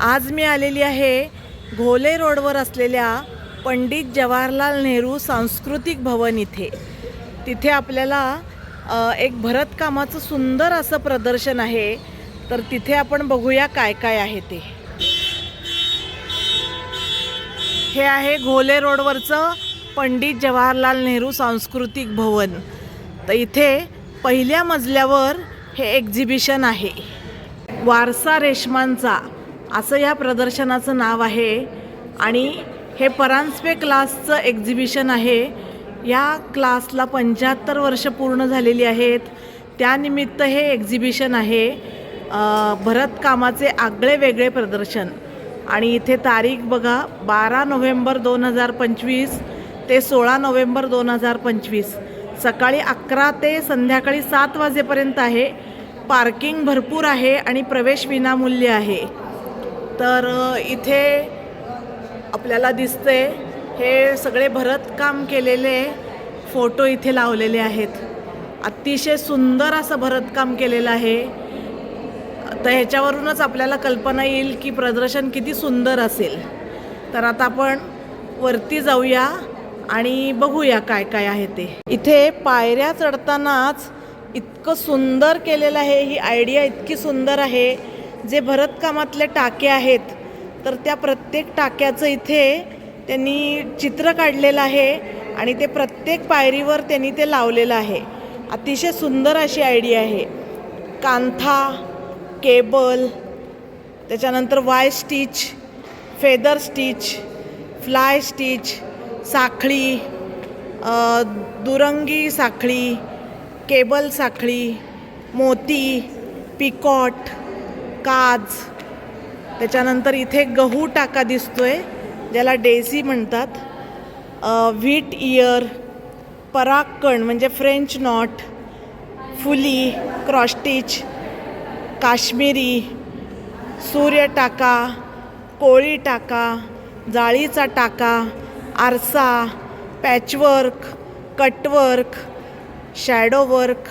आज मी आलेली आहे घोले रोडवर असलेल्या पंडित जवाहरलाल नेहरू सांस्कृतिक भवन इथे. तिथे आपल्याला एक भरतकामाचं सुंदर असं प्रदर्शन आहे. तर तिथे आपण बघूया काय काय आहे ते. हे आहे घोले रोडवरचं पंडित जवाहरलाल नेहरू सांस्कृतिक भवन. तर इथे पहिल्या मजल्यावर हे एक्झिबिशन आहे. वारसा रेशमांचा. असं या प्रदर्शनाचं नाव आहे. आणि हे परांजपे क्लासचं एक्झिबिशन आहे. या क्लासला पंच्याहत्तर वर्ष पूर्ण झालेली आहेत. त्यानिमित्त हे एक्झिबिशन आहे. भरतकामाचे आगळे वेगळे प्रदर्शन. आणि इथे तारीख बघा बारा नोव्हेंबर दोन हजार पंचवीस ते सोळा नोव्हेंबर दोन हजार पंचवीस. सकाळी अकरा ते संध्याकाळी सात वाजेपर्यंत आहे. पार्किंग भरपूर आहे आणि प्रवेश विनामूल्य आहे. तर इथे आपल्याला दिसते हे सगळे भरतकाम केलेले फोटो इथे लावलेले आहेत. अतिशय सुंदर असं भरतकाम केलेलं आहे. तर ह्याच्यावरूनच आपल्याला कल्पना येईल की प्रदर्शन किती सुंदर असेल. तर आता आपण वरती जाऊया आणि बघूया काय काय आहे ते. इथे पायऱ्या चढतानाच इतकं सुंदर केलेलं आहे. ही आयडिया इतकी सुंदर आहे. जे भरतकामातले टाके आहेत तर त्या प्रत्येक टाक्याचं इथे त्यांनी चित्र काढलेलं आहे आणि ते प्रत्येक पायरीवर त्यांनी ते लावलेलं आहे. अतिशय सुंदर अशी आयडिया आहे. कांथा केबल त्याच्यानंतर Y stitch feather stitch fly stitch साखळी दुरंगी साखळी केबल साखळी मोती पिकॉट काज. त्याच्यानंतर इथे गहू टाका दिसतोय ज्याला डेझी म्हणतात. व्हीट इयर परागकण म्हणजे फ्रेंच नॉट फुली क्रॉस्टिच काश्मीरी सूर्य टाका कोळी टाका जाळीचा टाका आरसा पॅचवर्क कटवर्क शॅडो वर्क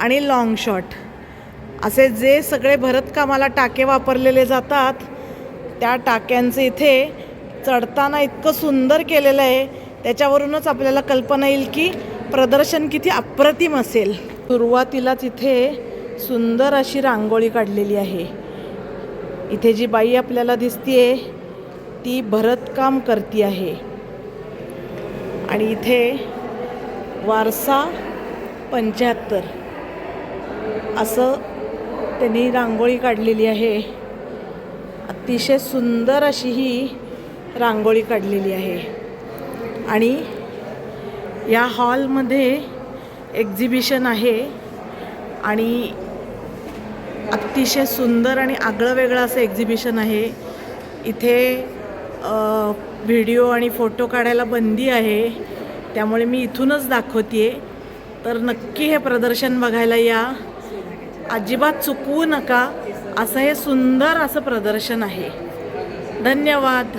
आणि लाँग शॉट असे जे सगळे भरतकामाला टाके वापरलेले जातात त्या टाक्यांचं इथे चढताना इतकं सुंदर केलेलं आहे. त्याच्यावरूनच आपल्याला कल्पना येईल की प्रदर्शन किती अप्रतिम असेल. सुरुवातीलाच इथे सुंदर अशी रांगोळी काढलेली आहे. इथे जी बाई आपल्याला दिसतीये ती भरतकाम करती आहे. आणि इथे वारसा पंच्याहत्तर. असं त्यांनी रांगोळी काढलेली आहे. अतिशय सुंदर अशी ही रांगोळी काढलेली आहे. आणि या हॉलमध्ये एक्झिबिशन आहे. आणि अतिशय सुंदर आणि आगळं वेगळं असं एक्झिबिशन आहे. इथे व्हिडिओ आणि फोटो काढायला बंदी आहे. त्यामुळे मी इथूनच दाखवते तर नक्की हे प्रदर्शन बघायला या. अजिबात चुकवू नका. असं हे सुंदर असं प्रदर्शन आहे. धन्यवाद.